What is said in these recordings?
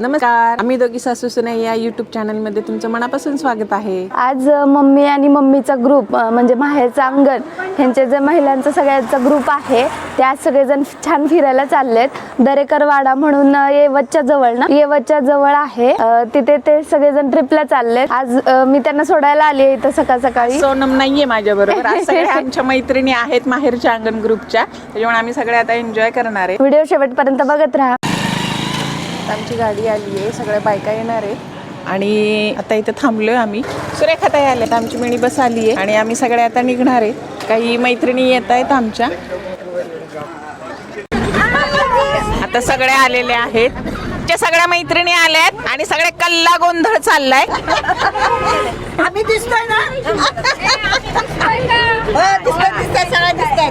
नमस्कार. आम्ही दोघी सासू सुना या युट्यूब चॅनलमध्ये तुमचं मनापासून स्वागत आहे. आज मम्मी आणि मम्मीचा ग्रुप म्हणजे माहेरचा अंगण ह्यांचे जे महिलांचा सगळ्यांचा ग्रुप आहे ते आज सगळेजण छान फिरायला चाललेत. दरेकर वाडा म्हणून येवतच्या जवळ ना? येवतच्या जवळ आहे. तिथे ते सगळेजण ट्रिपला चाललेत. आज मी त्यांना सोडायला आली इथं सकाळ सकाळी. सोनम नाहीये माझ्या बरोबर आमच्या मैत्रिणी आहेत माहेरच्या अंगण ग्रुपच्या त्याच्यामुळे आम्ही सगळे आता एन्जॉय करणार आहे. व्हिडिओ शेवटपर्यंत बघत राहा. आता आमची गाडी आली आहे सगळ्या बायका येणार आहे आणि आता इथे थांबलोय आम्ही सुरेखाताई आल्यात आमची मिनी बस आली आहे आणि आम्ही सगळे आता निघणार आहे काही मैत्रिणी येत आहेत आमच्या आता सगळे आलेले आहेत त्या सगळ्या मैत्रिणी आल्यात आणि सगळे कल्ला गोंधळ चाललाय आम्ही दिसतोय ना हो दिसतोय दिसतोय सगळं दिसतंय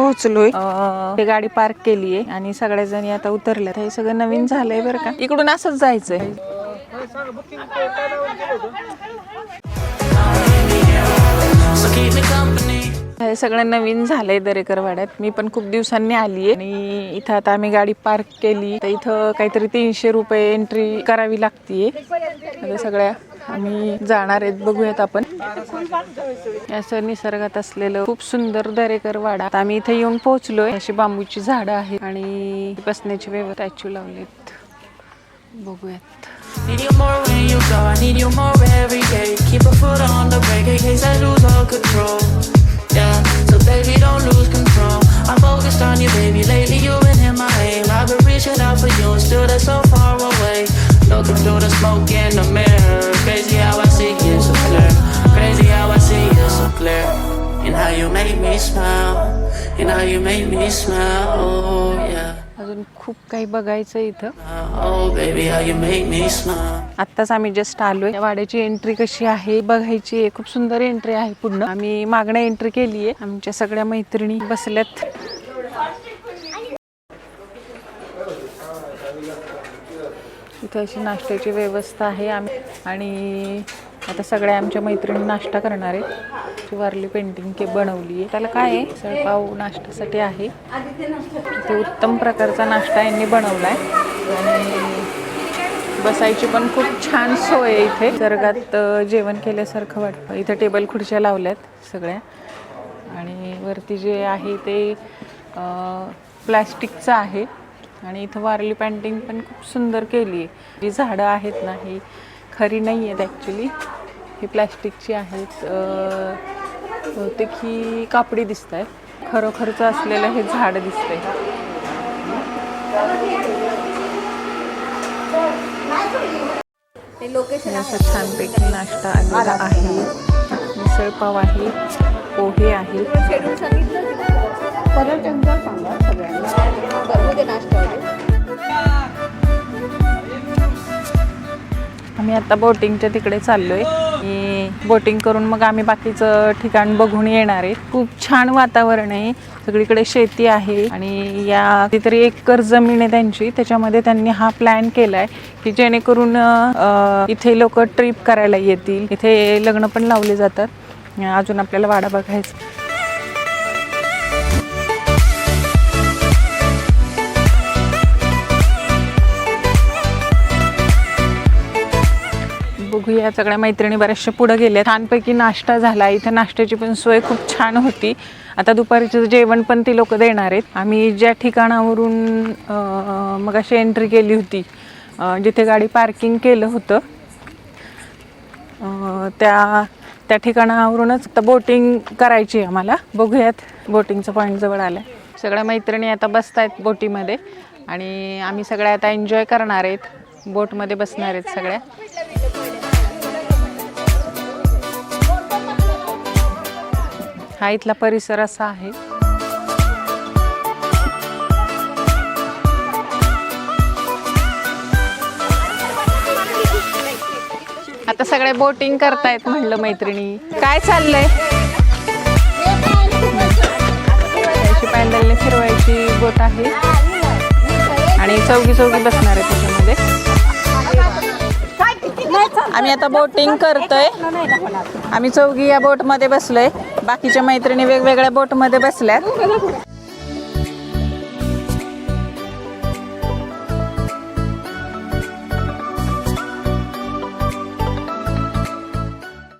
पोहोचलोय. अं, ते गाडी पार्क केली आहे आणि सगळ्या जणी आता उतरल्यात. हे सगळं नवीन झालंय बरं का. इकडून असंच जायचंय. So keep me company. हे सगळं नवीन झालंय दरेकर वाड्यात मी पण खूप दिवसांनी आली आहे आणि इथं आता आम्ही गाडी पार्क केली. तर इथं काहीतरी तीनशे रुपये एंट्री करावी लागतीये. आता सगळ्या आम्ही जाणार आहेत. बघूयात आपण. असं निसर्गात असलेलं खूप सुंदर दरेकर वाडा आता आम्ही इथे येऊन पोहोचलोय. अशी बांबूची झाडं आहेत. आणि बसण्याची व्यवस्था स्टॅच्यू लावलेत. बघूयात. Need you more when you go. I need you more every day. Keep a foot on the brake in case I lose all control. Yeah, so baby, don't lose control. I'm focused on you, baby. Lately, you've been in my aim. I've been reaching out for you, and still they're so far away. Looking through the smoke in the mirror. Crazy how I see you so clear. Crazy how I see you so clear. And how you make me smile. And how you make me smile. Oh, yeah. अजून खूप काही बघायचं इथं. Oh. आत्ताच आम्ही just आलोय. वाड्याची entry कशी आहे बघायची आहे. खूप सुंदर एंट्री आहे पूर्ण. आम्ही मागणं एंट्री केली आहे. आमच्या सगळ्या मैत्रिणी बसल्यात. इथे अशी नाश्त्याची व्यवस्था आहे. आम्ही आणि आता सगळ्या आमच्या मैत्रिणी नाश्ता करणार आहेत. ती वारली पेंटिंग के बनवली आहे. त्याला काय आहे? सळपाव नाश्त्यासाठी आहे. ते उत्तम प्रकारचा नाश्ता यांनी बनवला आहे आणि बसायची पण खूप छान सोय आहे इथे. निसर्गात जेवण केल्यासारखं वाटतं. इथं टेबल खुर्च्या लावल्यात सगळ्या. आणि वरती जे आहे ते प्लॅस्टिकचं आहे. आणि इथं वारली पेंटिंग पण खूप सुंदर केली आहे. जी झाडं आहेत ना ही खरी नाही आहेत ॲक्च्युली ही प्लॅस्टिकची आहेत अ, बहुतेक ही कापडी दिसत आहेत खरोखरचं असलेलं हे झाड दिसतंय. हे असं छानपैकी नाश्ता आलेला आहे. मिसळपाव आहे पोहे आहे. आम्ही आता बोटिंगच्या तिकडे चाललोय. आणि बोटिंग करून मग आम्ही बाकीचं ठिकाण बघून येणार आहे. खूप छान वातावरण आहे. सगळीकडे शेती आहे आणि या तरी एकर जमीन आहे त्यांची. त्याच्यामध्ये त्यांनी हा प्लॅन केलाय की जेणेकरून इथे लोक ट्रिप करायला येतील. इथे लग्न पण लावले जातात. अजून आपल्याला वाडा बघायचा. बघूया. सगळ्या मैत्रिणी बऱ्याचशा पुढे गेल्या छानपैकी नाश्ता झाला. इथे नाश्त्याची पण सोय खूप छान होती. आता दुपारीचं जेवण पण ती लोक देणार आहेत. आम्ही ज्या ठिकाणावरून मग अशी एंट्री केली होती जिथे गाडी पार्किंग केलं होतं त्या त्या ठिकाणावरूनच आता बोटिंग करायची आहे आम्हाला. बघूयात बोटिंगचं पॉईंट जवळ आलं. सगळ्या मैत्रिणी आता बसत आहेत बोटीमध्ये आणि आम्ही सगळ्या आता एन्जॉय करणार आहेत. बोटमध्ये बसणार आहेत सगळ्या. हा इथला परिसर असा आहे. आता सगळे बोटिंग करतायत म्हणलं मैत्रिणी. काय चाललंय? अशी पॅन्डलने फिरवायची बोट आहे. आणि चौकी चौकी बसणार आहे त्याच्यामध्ये. आम्ही आता बोटिंग करतोय. आम्ही चौघी या बोटमध्ये बसलोय. बाकीच्या मैत्रिणी वेगवेगळ्या बोटमध्ये बसल्यात.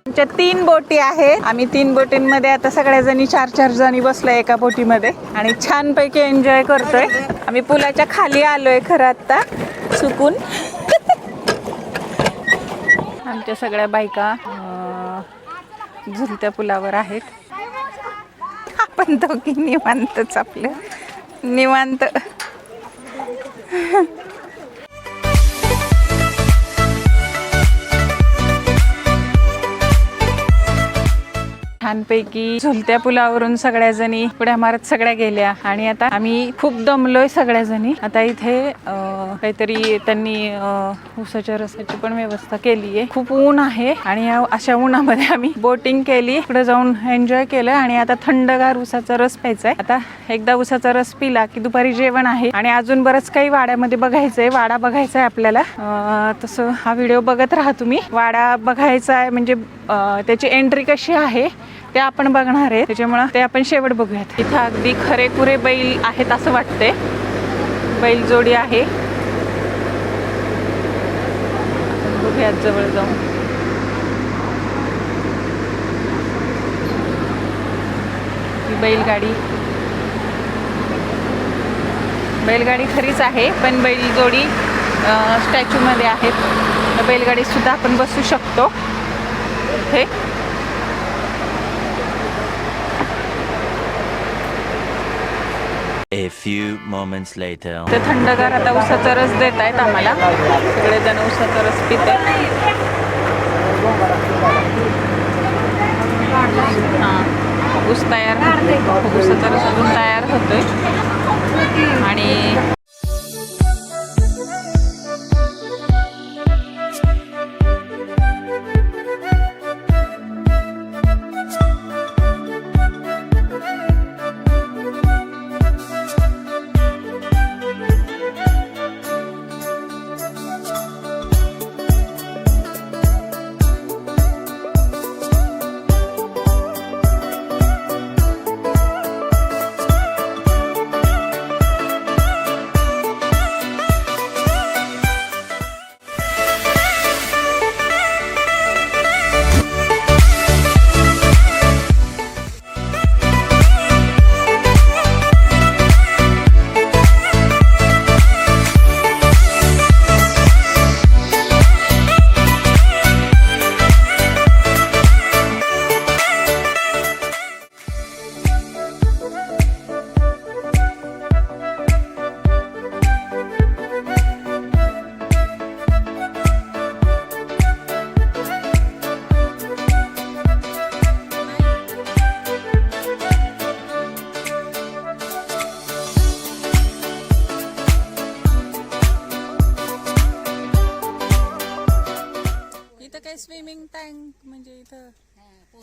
आमच्या तीन बोटी आहेत. आम्ही तीन बोटींमध्ये आता सगळ्या जणी चार चार जणी बसलोय एका बोटीमध्ये. आणि छानपैकी एन्जॉय करतोय. आम्ही पुलाच्या खाली आलोय खरं आता चुकून. आमच्या सगळ्या बायका झुलत्या पुलावर आहेत. आपण दोघी निवांतच आपलं. निवांत. छानपैकी झुलत्या पुलावरून सगळ्या जणी पुढे मारत सगळ्या गेल्या. आणि आता आम्ही खूप दमलोय सगळ्या जणी आता इथे काहीतरी त्यांनी उसाच्या रसाची पण व्यवस्था केली आहे खूप ऊन आहे आणि अशा उन्हामध्ये आम्ही बोटिंग केली. इकडे जाऊन एन्जॉय केलं आणि आता थंडगार उसाचा रस प्यायचा आहे आता एकदा उसाचा रस पिला की दुपारी जेवण आहे. आणि अजून बरंच काही वाड्यामध्ये बघायचंय. वाडा बघायचा आहे आपल्याला तसं हा व्हिडिओ बघत राहा तुम्ही. वाडा बघायचा आहे म्हणजे त्याची एंट्री कशी आहे? ते आपण बघणार आहे त्याच्यामुळं ते आपण शेवट बघूयात. इथं अगदी खरेखुरे बैल आहेत असं वाटतंय. बैल जोडी आहे. बघूयात जवळ जाऊन. बैलगाडी. बैलगाडी खरीच आहे पण बैलजोडी स्टॅच्यूमध्ये आहेत. बैलगाडीसुद्धा सुद्धा आपण बसू शकतो. हे. A few moments later. ते थंडगार आता उसाचा रस देत आहेत आम्हाला. सगळेजण उसाचा रस पित हां ऊस तयार उसाचा रस अजून तयार होतोय. आणि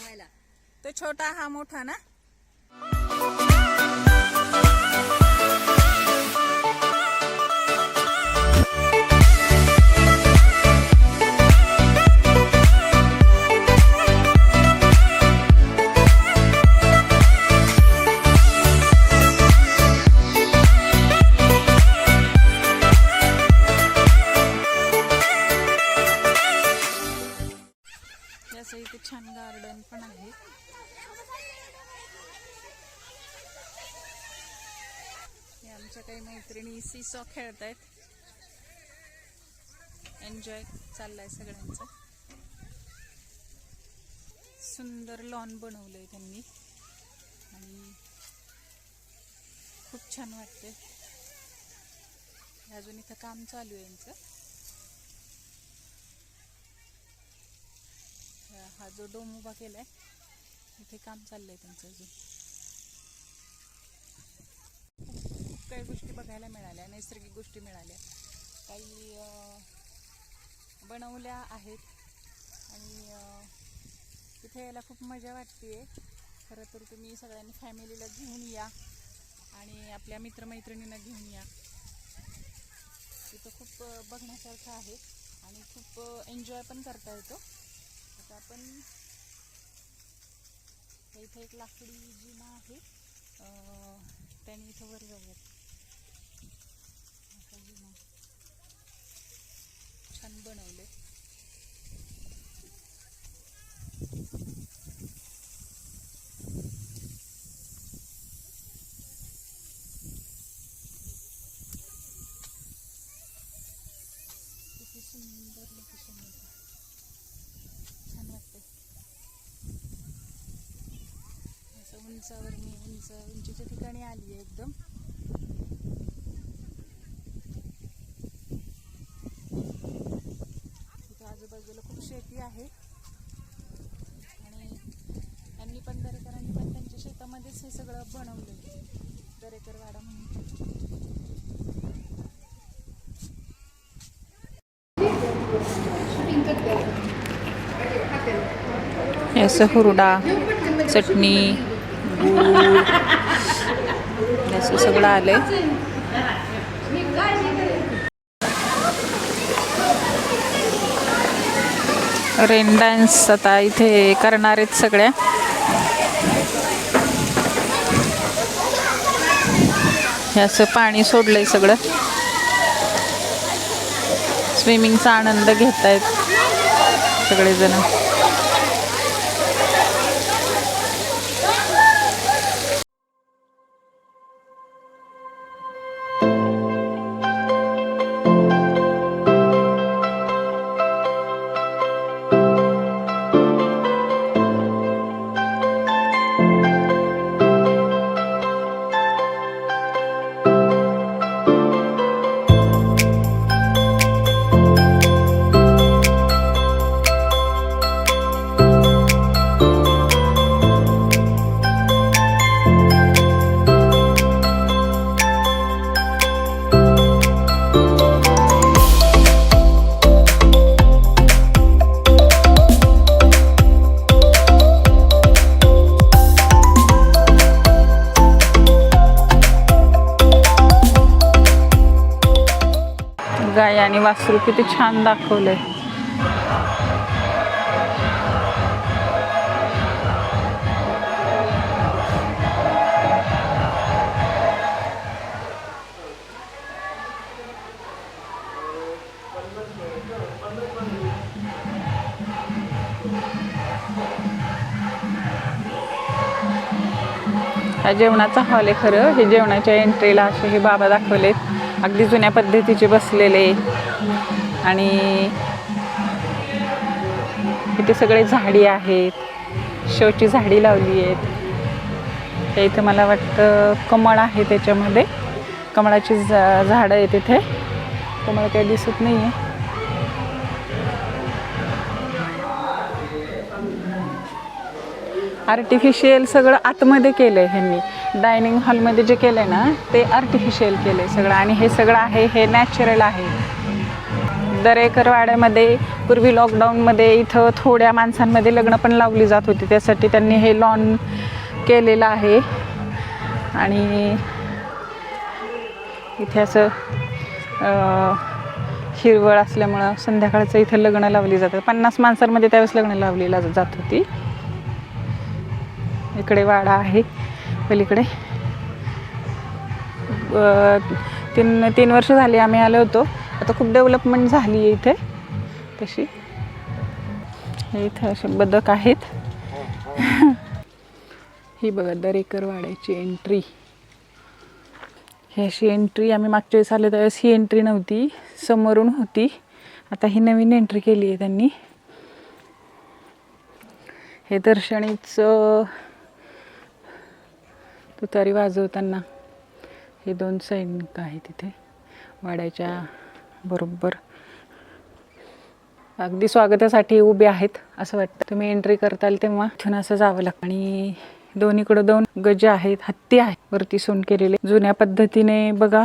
बनवायला. तो छोटा हा मोठा ना? सुंदर लॉन बनवलंय त्यांनी. आणि खूप छान वाटते अजून इथं काम चालू आहे यांचं. हा- जो डोम उभा केलाय इथे काम चाललंय त्यांचं अजून. खूप काही गोष्टी बघायला मिळाल्या नैसर्गिक गोष्टी मिळाल्या. काही बनवल्या आहेत. आणि तिथे यायला खूप मजा वाटते खरं तर तुम्ही सगळ्यांनी फॅमिलीला घेऊन या आणि आपल्या मित्रमैत्रिणींना घेऊन या. तिथं खूप बघण्यासारखं आहे आणि खूप एन्जॉय पण करता येतो. आता आपण इथं इथे एक लाकडी जिना आहे. त्यांनी त्याने इथं वर जाऊयात. असा जिना. छान बनवले किती सुंदर लोकेशन आहे छान वाटते असं उंचावर मी उंच उंचीच्या ठिकाणी आली आहे एकदम. तिथे आजूबाजूला खूप शेती आहे. आणि यांनी पण दरेकरांनी पण त्यांच्या शेतामध्येच हे सगळं बनवलं दरेकर वाडा म्हणून. असं हुरडा चटणी असं सगळं आलंय. रेन डान्स आता इथे करणार आहेत सगळ्या. हे असं पाणी सोडलंय सगळं. स्विमिंगचा आनंद घेत आहेत सगळेजण. वासरू किती छान दाखवलंय. हा जेवणाचा हॉल आहे खरं. हे जेवणाच्या एंट्रीला असे हे बाबा दाखवलेत. अगदी जुन्या पद्धतीचे बसलेले. आणि इथे सगळे झाडी आहेत. शोची झाडी लावली आहेत. त्या इथं मला वाटतं कमळ आहे त्याच्यामध्ये. कमळाची झा झाडं आहेत इथे. कमळ काही दिसत नाही आहे आर्टिफिशियल सगळं आतमध्ये केलं आहे ह्यांनी. डायनिंग हॉलमध्ये जे केलं आहे ना ते आर्टिफिशियल केलं आहे सगळं. आणि हे सगळं आहे हे नॅचरल आहे. दरेकरवाड्यामध्ये पूर्वी लॉकडाऊनमध्ये इथं थोड्या माणसांमध्ये लग्न पण लावली जात होती. त्यासाठी त्यांनी हे लॉन केलेलं आहे. आणि इथे असं हिरवळ असल्यामुळं संध्याकाळचं इथं लग्न लावली जातात. पन्नास माणसांमध्ये त्यावेळेस लग्न लावलेला जात होती. इकडे वाडा आहे. पलीकडे. तीन तीन वर्ष झाली आम्ही आलो होतो. आता खूप डेव्हलपमेंट झाली आहे इथे. तशी. हे असे बदक आहेत. ही बघा दरेकर वाड्याची एंट्री ही अशी एंट्री आम्ही मागच्या वेळेस आलो त्यावेळेस ही एंट्री नव्हती. समोरून होती. आता ही नवीन एंट्री केली आहे त्यांनी. हे दर्शनीचं तुतारी वाजवताना हे दोन सैनिक आहेत तिथे वाड्याच्या बरोबर. अगदी स्वागतासाठी उभे आहेत असं वाटतं. तुम्ही एंट्री करताल तेव्हा इथून असं जावं लागतं. आणि दोन्हीकडं दोन गज आहेत हत्ती आहे वरती सोन केलेले. जुन्या पद्धतीने बघा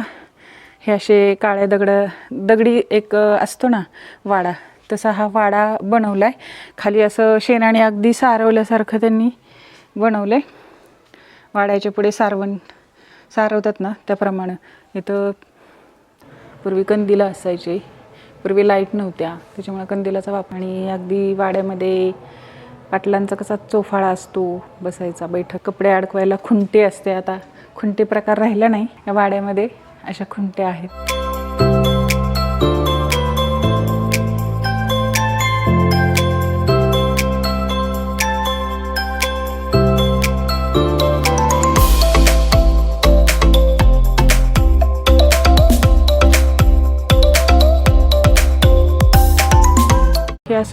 हे असे काळ्या दगड दगडी एक असतो ना वाडा. तसा हा वाडा बनवला आहे खाली असं शेणाने अगदी सारवल्यासारखं त्यांनी बनवलं आहे वाड्याच्या पुढे सारवण सारवतात ना त्याप्रमाणे. इथं पूर्वी कंदिलं असायचे. पूर्वी लाइट नव्हत्या. त्याच्यामुळे कंदिलाचा वापर आणि अगदी वाड्यामध्ये पाटलांचा कसा चोफाळा असतो बसायचा बैठक. कपडे अडकवायला खुंटे असते. आता खुंटे प्रकार राहिला नाही. या वाड्यामध्ये अशा खुंट्या आहेत.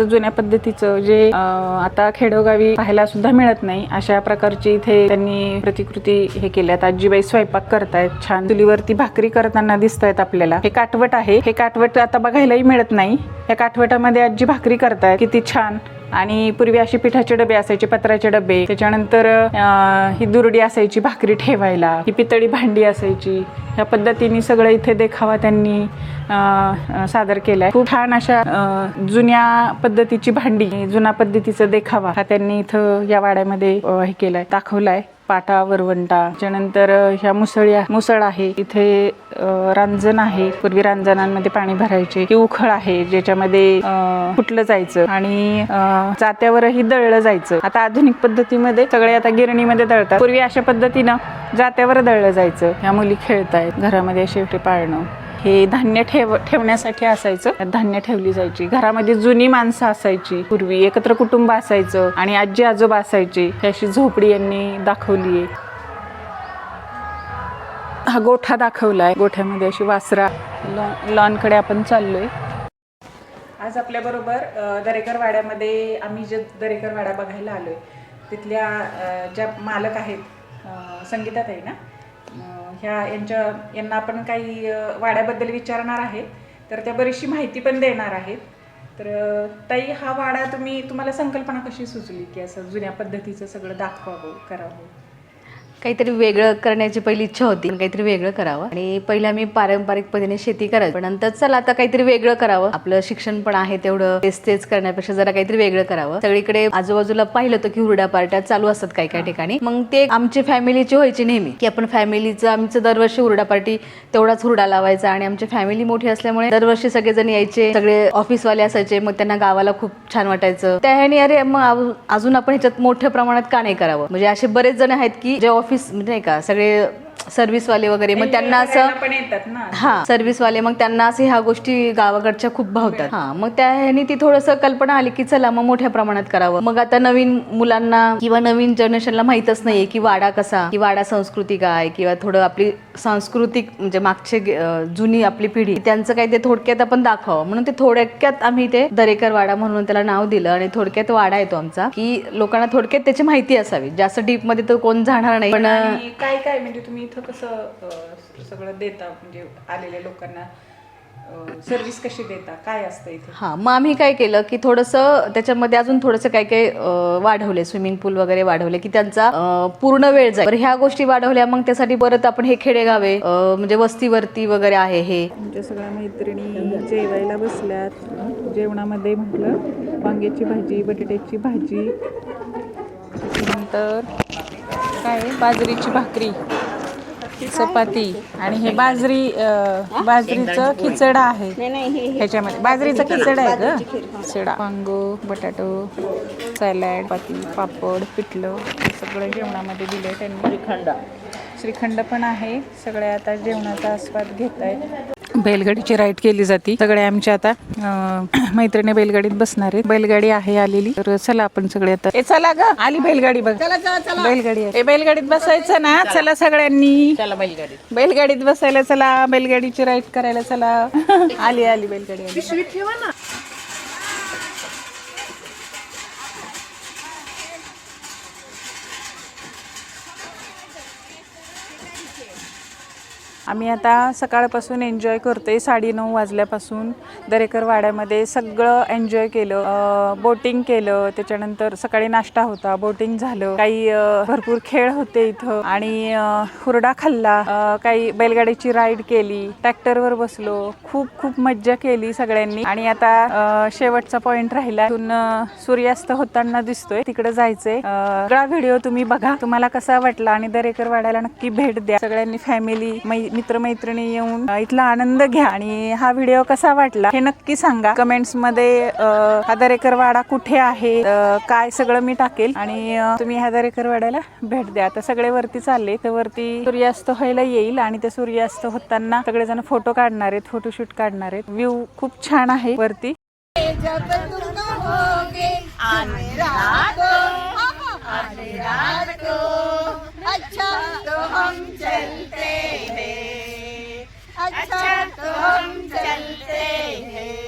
असं जुन्या पद्धतीचं जे आता खेडोगावी पाहायला सुद्धा मिळत नाही अशा प्रकारची इथे त्यांनी प्रतिकृती हे केल्यात. आजीबाई स्वयंपाक करतायत छान चुलीवरती भाकरी करताना दिसतायत आपल्याला. हे काटवट आहे हे काटवट आता बघायलाही मिळत नाही. या काठवटामध्ये आजी भाकरी करतायत किती छान. आणि पूर्वी असे पिठाचे डबे असायचे पत्राचे डबे. त्याच्यानंतर अं, ही दुरडी असायची भाकरी ठेवायला ही पितळी भांडी असायची. ह्या पद्धतीने सगळं इथे देखावा त्यांनी सादर केलाय. खूप छान अशा जुन्या पद्धतीची भांडी जुना पद्धतीचा देखावा हा त्यांनी इथं या वाड्यामध्ये हे केलाय दाखवलाय. पाटा वरवंटा त्याच्यानंतर ह्या मुसळी मुसळ आहे. इथे रांजण आहे. पूर्वी रांजणांमध्ये पाणी भरायचे. ही उखळ आहे ज्याच्यामध्ये फुटलं जायचं आणि जात्यावरही दळलं जायचं. आता आधुनिक पद्धतीमध्ये सगळे आता गिरणीमध्ये दळतात. पूर्वी अशा पद्धतीनं जात्यावर दळलं जायचं. ह्या मुली खेळतायत. घरामध्ये शेवटी पाळणं. हे धान्य ठेव ठेवण्यासाठी असायचं. धान्य ठेवली जायची. घरामध्ये जुनी माणसं असायची. पूर्वी एकत्र कुटुंब असायचं आणि आजी आजोबा असायचे. ही अशी झोपडी यांनी दाखवली आहे. हा गोठा दाखवलाय. गोठ्यामध्ये अशी वासरा लॉन लॉनकडे आपण चाललोय. आज आपल्या बरोबर दरेकर वाड्यामध्ये आम्ही जे दरेकर वाडा बघायला आलोय तिथल्या ज्या मालक आहेत संगीतात आहे ना ह्या यांच्या यांना आपण काही वाड्याबद्दल विचारणार आहे. तर त्या बरीचशी माहिती पण देणार आहेत. तर ताई हा वाडा तुम्ही तुम्हाला संकल्पना कशी सुचली की असं जुन्या पद्धतीचं सगळं दाखवावं करावं? काहीतरी वेगळं करण्याची पहिली इच्छा होती काहीतरी वेगळं करावं. आणि पहिले मी पारंपरिक पद्धतीने शेती करायची. पण नंतर चला आता काहीतरी वेगळं करावं. आपलं शिक्षण पण आहे तेवढं. तेच तेच करण्यापेक्षा जरा काहीतरी वेगळं करावं. सगळीकडे आजूबाजूला पाहिलं होतं की हुरडा पार्ट्या चालू असतात काही काही ठिकाणी. मग ते आमची फॅमिलीची व्हायची नेहमी. की आपण फॅमिलीचं आमचं दरवर्षी हुरडा पार्टी तेवढाच हुरडा लावायचा आणि आमची फॅमिली मोठी असल्यामुळे दरवर्षी सगळेजण यायचे सगळे ऑफिसवाले असायचे. मग त्यांना गावाला खूप छान वाटायचं. त्याने अरे मग अजून आपण ह्याच्यात मोठ्या प्रमाणात का नाही करावं? म्हणजे असे बरेच जण आहेत की जे ऑफिस ऑफिस म्हणजे नाही का सगळे सर्व्हिसवाले वगैरे मग त्यांना असं पण येतात ना. हा सर्व्हिसवाले मग त्यांना असे ह्या गोष्टी गावाकडच्या खूप भावतात. हा. मग त्या ह्यानी ती थोडंसं कल्पना आली की चला मग मोठ्या प्रमाणात करावं. मग आता नवीन मुलांना किंवा नवीन जनरेशनला माहीतच नाहीये की वाडा कसा की वाडा संस्कृती काय किंवा थोडं आपली सांस्कृतिक म्हणजे मागचे जुनी आपली पिढी त्यांचं काही ते थोडक्यात आपण दाखवावं. म्हणून ते थोडक्यात आम्ही ते दरेकर वाडा म्हणून त्याला नाव दिलं आणि थोडक्यात वाडा येतो आमचा की लोकांना थोडक्यात त्याची माहिती असावी. जास्त डीपमध्ये तर कोण जाणार नाही. पण काय काय म्हणजे तुम्ही इथं कसं अ, सगळं देता म्हणजे आलेल्या लोकांना सर्व्हिस कशी देता? काय असतं इथे? हां मग आम्ही काय केलं की थोडंसं त्याच्यामध्ये अजून थोडंसं काय काय अं, वाढवले स्विमिंग पूल वगैरे वाढवले की त्यांचा अं, पूर्ण वेळ जाईल. ह्या गोष्टी वाढवल्या मग त्यासाठी परत आपण हे खेडेगावे अं, म्हणजे वस्तीवरती वगैरे आहे हे. आमच्या सगळ्या मैत्रिणी जेवायला बसल्यात. जेवणामध्ये म्हटलं वांग्याची भाजी बटाट्याची भाजी. त्याच्यानंतर काय आहे? बाजरीची भाकरी. चपाती आणि हे बाजरी अं, बाजरीचं खिचडा आहे. ह्याच्यामध्ये. बाजरीचा खिचडा आहे ग. खिचडा. वांगो बटाटो सॅलॅड पाती पापड पिठलं. हे सगळं जेवणामध्ये दिलंय त्यांनी. श्रीखंड. श्रीखंड पण आहे. सगळे आता जेवणाचा आस्वाद घेत आहेत बैलगाडीची राईड केली जाते. सगळे आमच्या आता मैत्रिणी बैलगाडीत बसणार आहेत. बैलगाडी आहे आलेली. तर चला आपण सगळे आता. ए चला ग. आली बैलगाडी बघ. बैलगाडी आहे. ए बैलगाडीत बसायचं ना. चला. सगळ्यांनी. चला बैलगाडीत. बैलगाडीत बसायला चला. बैलगाडीची राईड करायला चला. आली आली बैलगाडी. आली. आम्ही आता सकाळपासून एन्जॉय करतोय साडे नऊ वाजल्यापासून. दरेकर वाड्यामध्ये सगळं एन्जॉय केलं. बोटिंग केलं. त्याच्यानंतर सकाळी नाश्ता होता. बोटिंग झालं. काही भरपूर खेळ होते इथं. आणि हुरडा खाल्ला. काही बैलगाडीची राईड केली. ट्रॅक्टरवर बसलो. खूप खूप मज्जा केली सगळ्यांनी. आणि आता शेवटचा पॉइंट राहिला. इथून सूर्यास्त होताना दिसतोय. तिकडे जायचंय. सगळा व्हिडिओ तुम्ही बघा. तुम्हाला कसा वाटला? आणि दरेकर वाड्याला नक्की भेट द्या. सगळ्यांनी फॅमिली मित्रमैत्रिणी येऊन इथला आनंद घ्या आणि हा व्हिडिओ कसा वाटला हे नक्की सांगा कमेंट्समध्ये अ, वाडा कुठे आहे काय सगळं मी टाकेल आणि तुम्ही ह्या वाड्याला भेट द्या आता सगळे वरती चालले तर वरती सूर्यास्त व्हायला येईल आणि ते सूर्यास्त होताना सगळेजण फोटो काढणार आहेत फोटोशूट काढणार आहेत व्ह्यू खूप छान आहे वरती अच्छा तो हम चल अच्छा तो हम चलते हैं।